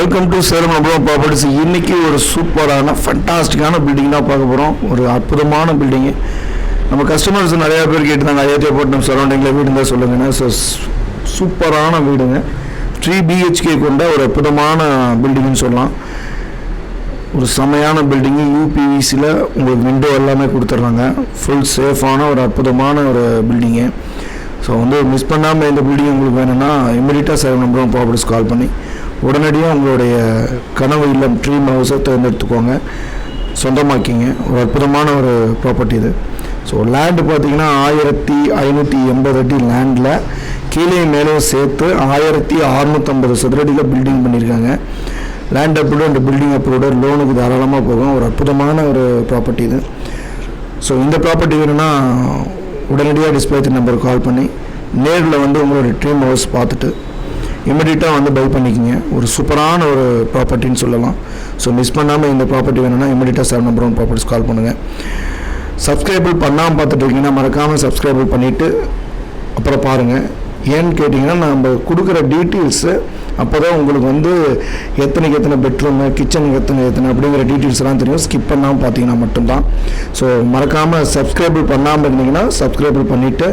Welcome to Salem அப்புறம் properties இன்னைக்கு ஒரு சூப்பரான ஃபண்டாஸ்டிக்கான பில்டிங் தான் பார்க்க போகிறோம் ஒரு அற்புதமான பில்டிங்கு நம்ம கஸ்டமர்ஸ் நிறையா பேர் கேட்டிருந்தாங்க அயோத்தியாப்பட்டினம் சரௌண்டிங்கில் வீடு தான் சொல்லுங்கண்ணா ஸோ சூப்பரான வீடுங்க. த்ரீ பிஹெச்கே கொண்ட ஒரு அற்புதமான பில்டிங்னு சொல்லலாம். ஒரு செமையான பில்டிங்கு யூபிவிசியில் உங்களுக்கு விண்டோ எல்லாமே கொடுத்துட்றாங்க ஃபுல் சேஃபான ஒரு அற்புதமான ஒரு பில்டிங்கு ஸோ வந்து மிஸ் பண்ணாமல் இந்த பில்டிங் உங்களுக்கு வேணும்னா இமீடியட்டாக சேவ் நம்பரும் ப்ராப்பர்ட்டிஸ் கால் பண்ணி உடனடியாக உங்களுடைய கனவு இல்லம் ட்ரீம் ஹவுஸை தேர்ந்தெடுத்துக்கோங்க. சொந்தமாக்கிங்க. ஒரு அற்புதமான ஒரு ப்ராப்பர்ட்டி இது. ஸோ லேண்டு பார்த்தீங்கன்னா ஆயிரத்தி ஐநூற்றி எண்பது அடி லேண்டில் கீழே மேலேயும் சேர்த்து ஆயிரத்தி அறுநூற்றம்பது சதுரடியில் பில்டிங் பண்ணியிருக்காங்க. Land approve and building approved லோனுக்கு தாராளமாக போகும். ஒரு அற்புதமான ஒரு ப்ராப்பர்ட்டி இது. ஸோ இந்த ப்ராப்பர்ட்டி வேணும்னா உடனடியாக டிஸ்பிளே நம்பருக்கு கால் பண்ணி நேரில் வந்து உங்களோட ட்ரீம் ஹவுஸ் பார்த்துட்டு இமிடியட்டாக வந்து பை பண்ணிக்கிங்க. ஒரு சூப்பரான ஒரு ப்ராப்பர்ட்டின்னு சொல்லலாம். ஸோ மிஸ் பண்ணாமல் இந்த ப்ராப்பர்ட்டி வேணும்னா இமிடியட்டாக seven number one properties call பண்ணுங்கள் சப்ஸ்கிரைபிள் பண்ணாமல் பார்த்துட்டு இருக்கீங்கன்னா மறக்காமல் சப்ஸ்கிரைபிள் பண்ணிவிட்டு அப்புறம் பாருங்கள் ஏன்னு கேட்டிங்கன்னா நம்ம கொடுக்குற டீட்டெயில்ஸு அப்போ தான் உங்களுக்கு வந்து எத்தனைக்கு எத்தனை பெட்ரூமு கிச்சனுக்கு எத்தனை எத்தனை அப்படிங்கிற டீட்டெயில்ஸ்லாம் தெரியும். ஸ்கிப் பண்ணாமல் பார்த்தீங்கன்னா மட்டும்தான். ஸோ மறக்காமல் சப்ஸ்கிரைபிள் பண்ணாமல் இருந்தீங்கன்னா சப்ஸ்கிரைபிள் பண்ணிவிட்டு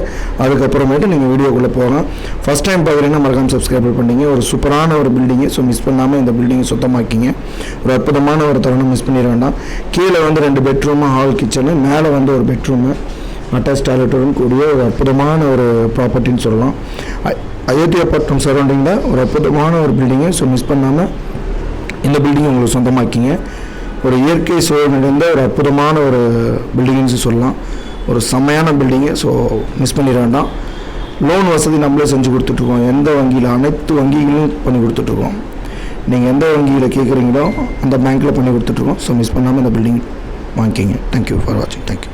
அதுக்கப்புறமேட்டு நீங்கள் வீடியோக்குள்ளே போகலாம். ஃபஸ்ட் டைம் பார்க்குறீங்கன்னா மறக்காமல் சப்ஸ்கிரைபிள் பண்ணிங்க. ஒரு சூப்பரான ஒரு பில்டிங்கு ஸோ மிஸ் பண்ணாமல் இந்த பில்டிங்கை சுத்தமாக்கிங்க. ஒரு அற்புதமான ஒரு தருணம் மிஸ் பண்ணிட வேண்டாம். கீழே வந்து ரெண்டு பெட்ரூமு ஹால் கிச்சனு மேலே வந்து ஒரு பெட்ரூமு அட்டாச் டாய்லெட்டுடன் கூடிய ஒரு அற்புதமான ஒரு ப்ராப்பர்ட்டின்னு சொல்லலாம். ஐஐடி அப்பார்ட்மெண்ட் சரௌண்டிங்கில் ஒரு அற்புதமான ஒரு பில்டிங்கு ஸோ மிஸ் பண்ணாமல் இந்த பில்டிங் உங்களுக்கு சொந்தமாக்கிங்க. ஒரு இயற்கை சூழல் நிறைந்த ஒரு அற்புதமான ஒரு பில்டிங்னு சொல்லலாம். ஒரு செம்மையான பில்டிங்கு ஸோ மிஸ் பண்ணிட வேண்டாம். லோன் வசதி நம்மளே செஞ்சு கொடுத்துட்ருக்கோம். எந்த வங்கியில்? அனைத்து வங்கிகளும் பண்ணி கொடுத்துட்ருக்கோம். நீங்கள் எந்த வங்கியில் கேட்குறீங்களோ அந்த பேங்க்கில் பண்ணி கொடுத்துட்ருக்கோம். ஸோ மிஸ் பண்ணாமல் இந்த பில்டிங் வாங்கிக்கிங்க. தேங்க்யூ ஃபார் வாட்சிங் தேங்க்யூ